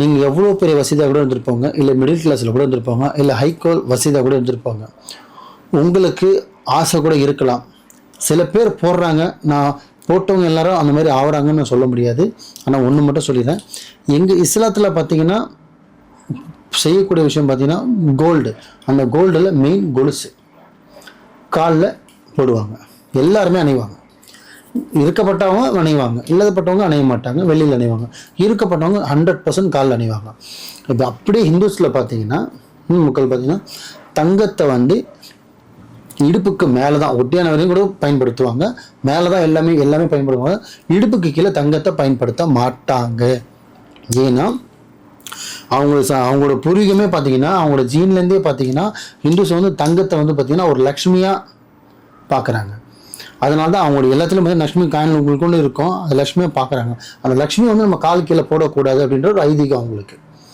நீங்கள் எவ்வளோ பெரிய வசதியாக கூட இருந்திருப்பாங்க இல்லை மிடில் கிளாஸில் கூட இருந்திருப்பாங்க இல்லை ஹைகோல் வசதியாக கூட இருந்திருப்பாங்க உங்களுக்கு ஆசை கூட இருக்கலாம். சில பேர் போடுறாங்க நான் போட்டவங்க எல்லாரும் அந்த மாதிரி ஆகுறாங்கன்னு நான் சொல்ல முடியாது. ஆனால் ஒன்று மட்டும் சொல்லிடுறேன். எங்கள் இஸ்லாத்தில் பார்த்தீங்கன்னா செய்யக்கூடிய விஷயம் பார்த்தீங்கன்னா கோல்டு அந்த கோல்டில் மெயின் கொலுசு. காலில் போடுவாங்க. எல்லாருமே அணிவாங்க. இருக்கப்பட்டவங்க அணைவாங்க. இல்லாதப்பட்டவங்க அணைய மாட்டாங்க. வெளியில் அணைவாங்க. இருக்கப்பட்டவங்க ஹண்ட்ரட் பர்சன்ட் காலில் அணைவாங்க. இப்போ அப்படியே ஹிந்துஸில் பார்த்தீங்கன்னா மக்கள் பார்த்தீங்கன்னா தங்கத்தை வந்து இடுப்புக்கு மேலே தான் ஒட்டியான வரையும் கூட பயன்படுத்துவாங்க. மேலே தான் எல்லாமே எல்லாமே பயன்படுத்துவாங்க இடுப்புக்கு கீழே தங்கத்தை பயன்படுத்த மாட்டாங்க. ஏன்னா அவங்க ச- அவங்களோட பூர்வீகமே பார்த்தீங்கன்னா அவங்களோட ஜீன்லேருந்தே பார்த்தீங்கன்னா ஹிந்துஸ் வந்து தங்கத்தை வந்து பார்த்தீங்கன்னா ஒரு லக்ஷ்மியாக பார்க்குறாங்க அதனால தான் அவங்களோட எல்லாத்துலேயும் வந்து லக்ஷ்மி காயின் உங்களுக்குள்ள இருக்கும். அந்த லட்சுமியை பார்க்குறாங்க. அந்த லக்ஷ்மி வந்து நம்ம கால் கீழே போடக்கூடாது அப்படின்ற ஒரு ஐதீகம் அவங்களுக்கு.